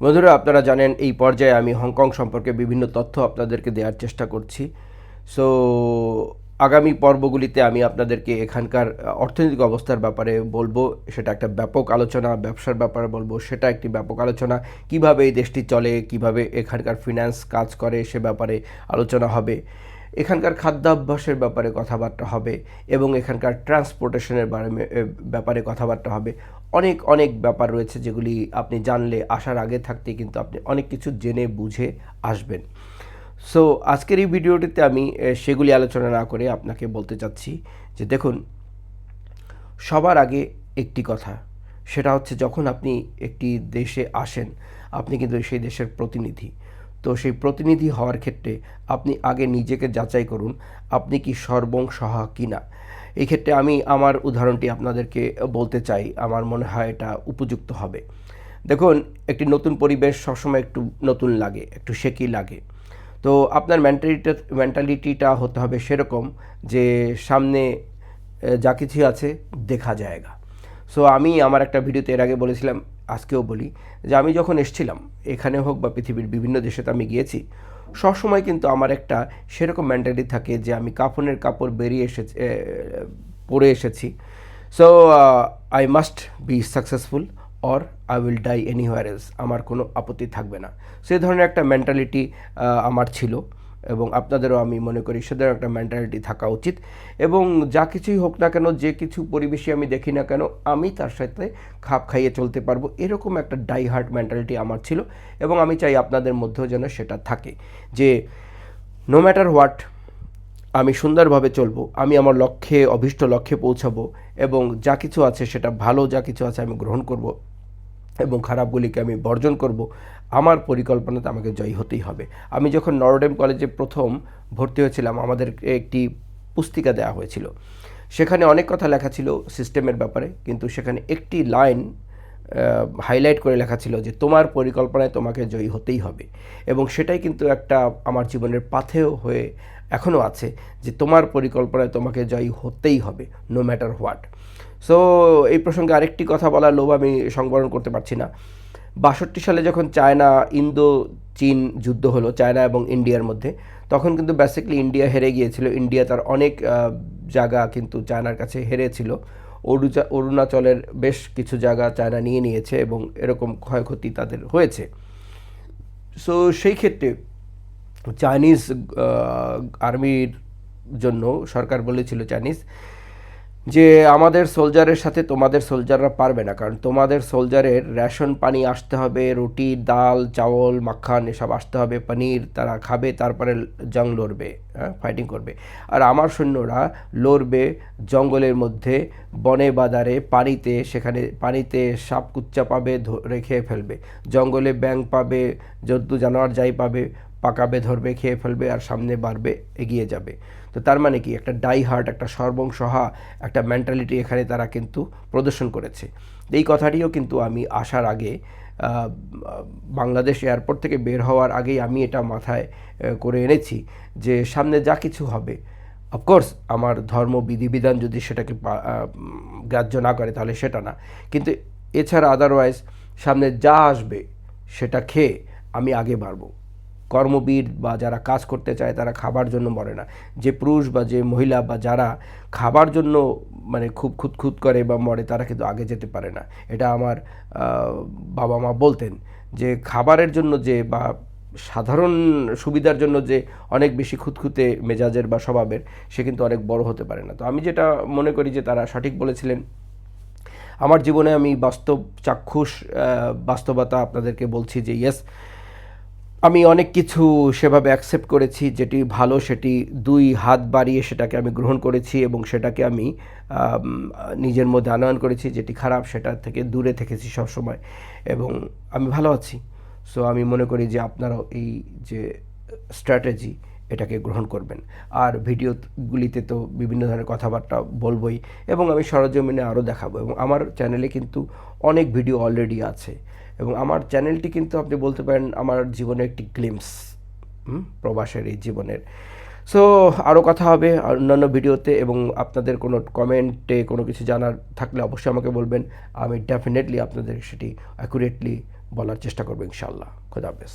বন্ধুরা, আপনারা জানেন এই পর্যায়ে আমি হংকং সম্পর্কে বিভিন্ন তথ্য আপনাদেরকে দেওয়ার চেষ্টা করছি। সো আগামী পর্বগুলিতে আমি আপনাদেরকে এখানকার অর্থনৈতিক অবস্থার ব্যাপারে বলব। সেটা একটা ব্যাপক আলোচনা, ব্যবসার ব্যাপারে বলব। সেটা একটি ব্যাপক আলোচনা। কীভাবে এই দেশটি চলে? কীভাবে এখানকার ফিনান্স কাজ করে? সে ব্যাপারে আলোচনা হবে। এখানকার খাদ্যাভ্যাসের ব্যাপারে কথাবার্তা হবে এবং এখানকার ট্রান্সপোর্টেশনের ব্যাপারে কথাবার্তা হবে। অনেক অনেক ব্যাপার রয়েছে যেগুলি আপনি জানলে, আসার আগে থাকতে কিন্তু আপনি অনেক কিছু জেনে, বুঝে আসবেন। সো আজকের এই ভিডিওটিতে আমি সেগুলি আলোচনা না করে আপনাকে বলতে চাচ্ছি যে দেখুন, সবার আগে একটি কথা। সেটা হচ্ছে যখন আপনি একটি দেশে আসেন, আপনি কিন্তু সেই দেশের প্রতিনিধি। তো সেই প্রতিনিধি হওয়ার ক্ষেত্রে আপনি আগে নিজেকে যাচাই করুন, আপনি কি সর্বংসহা কিনা। এই ক্ষেত্রে আমি আমার উদাহরণটি আপনাদেরকে বলতে চাই, আমার মনে হয় এটা উপযুক্ত হবে। দেখুন, একটি নতুন পরিবেশ সবসময় একটু নতুন লাগে, একটু শেকি লাগে। তো আপনার মেন্টালিটা মেন্টালিটিটা হতে হবে সেরকম যে সামনে যা কিছু আছে, দেখা জায়গা। সো আমি আমার একটা ভিডিওতে এর আগে বলেছিলাম আজকেও বলি যে আমি যখন এসছিলাম, এখানে হোক বা পৃথিবীর বিভিন্ন দেশেতে আমি গিয়েছি, সবসময় কিন্তু আমার একটা সেরকম মেন্টালিটি থাকে যে আমি কাফনের কাপড় বেরিয়ে এসেছি পরে এসেছি। So I must be successful or I will die anywhere else আমার কোনো আপত্তি থাকবে না। সেই ধরনের একটা মেন্টালিটি আমার ছিল। এবং আপনাদেরও আমি মনে করি সে ধরনের একটা মেন্টালিটি থাকা উচিত। এবং যা কিছুই হোক না কেন, যে কিছু পরিবেশে আমি দেখি না কেন, আমি তার সাথে খাপ খাইয়ে চলতে পারব। এরকম একটা ডাই হার্ট মেন্টালিটি আমার ছিল এবং আমি চাই আপনাদের মধ্যেও যেন সেটা থাকে যে নো ম্যাটার হোয়াট আমি সুন্দরভাবে চলবো, আমি আমার লক্ষ্যে, অভীষ্ট লক্ষ্যে পৌঁছাবো এবং যা কিছু আছে সেটা ভালো, যা কিছু আছে আমি গ্রহণ করব। এবং খারাপগুলিকে আমি বর্জন করব, আমার পরিকল্পনাতে আমাকে জয়ী হতেই হবে। আমি যখন নরডেম কলেজে প্রথম ভর্তি হয়েছিলাম আমাদের একটি পুস্তিকা দেওয়া হয়েছিল। সেখানে অনেক কথা লেখা ছিল সিস্টেমের ব্যাপারে, কিন্তু সেখানে একটি লাইন হাইলাইট করে লেখা ছিল যে, তোমার পরিকল্পনায় তোমাকে জয়ী হতেই হবে। এবং সেটাই কিন্তু একটা আমার জীবনের পাথেও হয়ে এখনও আছে যে তোমার পরিকল্পনায় তোমাকে জয়ী হতেই হবে নো ম্যাটার হোয়াট সো এই প্রসঙ্গে আরেকটি কথা বলার লোভ আমি সংবরণ করতে পারছি না। বাষট্টি সালে যখন চায়না, ইন্দো, চীন যুদ্ধ হলো, চায়না এবং ইন্ডিয়ার মধ্যে, তখন কিন্তু বেসিকলি ইন্ডিয়া হেরে গিয়েছিল। ইন্ডিয়া তার অনেক জায়গা কিন্তু চায়নার কাছে হেরেছিল। অরুচা, অরুণাচলের বেশ কিছু জায়গা চায়না নিয়ে নিয়েছে এবং এরকম ক্ষয়ক্ষতি তাদের হয়েছে। সো সেই ক্ষেত্রে চাইনিজ আর্মির জন্য সরকার বলেছিল চাইনিজ যে আমাদের সোলজারের সাথে তোমাদের সোলজাররা পারবে না, কারণ তোমাদের সোলজারের রেশন পানি আসতে হবে, রুটি, ডাল চাওল মাখান এসব আসতে হবে, পনির তারা খাবে, তারপরে জং লড়বে হ্যাঁ ফাইটিং করবে। আর আমার সৈন্যরা লড়বে জঙ্গলের মধ্যে, বনে বাজারে পানিতে, সেখানে পানিতে সাপ কুচ্চা পাবে রেখে ফেলবে। জঙ্গলে ব্যাং পাবে জন্তু জানোয়ার যাই পাবে পাকাবে, ধরবে, খেয়ে ফেলবে আর সামনে বাড়বে, এগিয়ে যাবে। তো তার মানে কি? একটা ডাই হার্ট একটা সর্বংসহা, একটা মেন্টালিটি এখানে তারা কিন্তু প্রদর্শন করেছে। এই কথাটিও কিন্তু আমি আসার আগে বাংলাদেশ এয়ারপোর্ট থেকে বের হওয়ার আগেই আমি এটা মাথায় করে এনেছি যে সামনে যা কিছু হবে অফকোর্স আমার ধর্ম, বিধিবিধান যদি সেটাকে গ্রাহ্য না করে তাহলে সেটা না। কিন্তু এছাড়া আদারওয়াইজ সামনে যা আসবে সেটা খেয়ে আমি আগে বাড়বো। কর্মবীর বা যারা কাজ করতে চায় তারা খাবার জন্য মরে না। যে পুরুষ বা যে মহিলা বা যারা খাবার জন্য মানে খুব খুঁতখুত করে বা মরে, তারা কিন্তু আগে যেতে পারে না। এটা আমার বাবা মা বলতেন যে খাবারের জন্য যে বা সাধারণ সুবিধার জন্য যে অনেক বেশি খুঁতখুঁতে মেজাজের বা স্বভাবের, সে কিন্তু অনেক বড় হতে পারে না। তো আমি যেটা মনে করি যে তারা সঠিক বলেছিলেন। আমার জীবনে আমি বাস্তব চাক্ষুষ বাস্তবতা আপনাদেরকে বলছি যে ইয়েস আমি অনেক কিছু সেভাবে অ্যাকসেপ্ট করেছি, যেটি ভালো, সেটি দুই হাত বাড়িয়ে সেটাকে আমি গ্রহণ করেছি এবং সেটাকে আমি নিজের মধ্যে আনয়ন করেছি, যেটি খারাপ সেটা থেকে দূরে থেকেছি সবসময় এবং আমি ভালো আছি। সো আমি মনে করি যে আপনারাও এই যে স্ট্র্যাটেজি এটাকে গ্রহণ করবেন। আর ভিডিওগুলিতে তো বিভিন্ন ধরনের কথাবার্তা বলবই এবং আমি সরজমিনে আরও দেখাবো এবং আমার চ্যানেলে কিন্তু অনেক ভিডিও অলরেডি আছে। এবং আমার চ্যানেলটি কিন্তু আপনি বলতে পারেন আমার জীবনের একটি গ্লিমস প্রবাসের এই জীবনের। সো আরও কথা হবে আর অন্যান্য ভিডিওতে এবং আপনাদের কোনো কমেন্টে কোনো কিছু জানার থাকলে অবশ্যই আমাকে বলবেন। আমি ডেফিনেটলি আপনাদের সেটি অ্যাকুরেটলি বলার চেষ্টা করব ইনশাল্লাহ খোদা হাফেজ।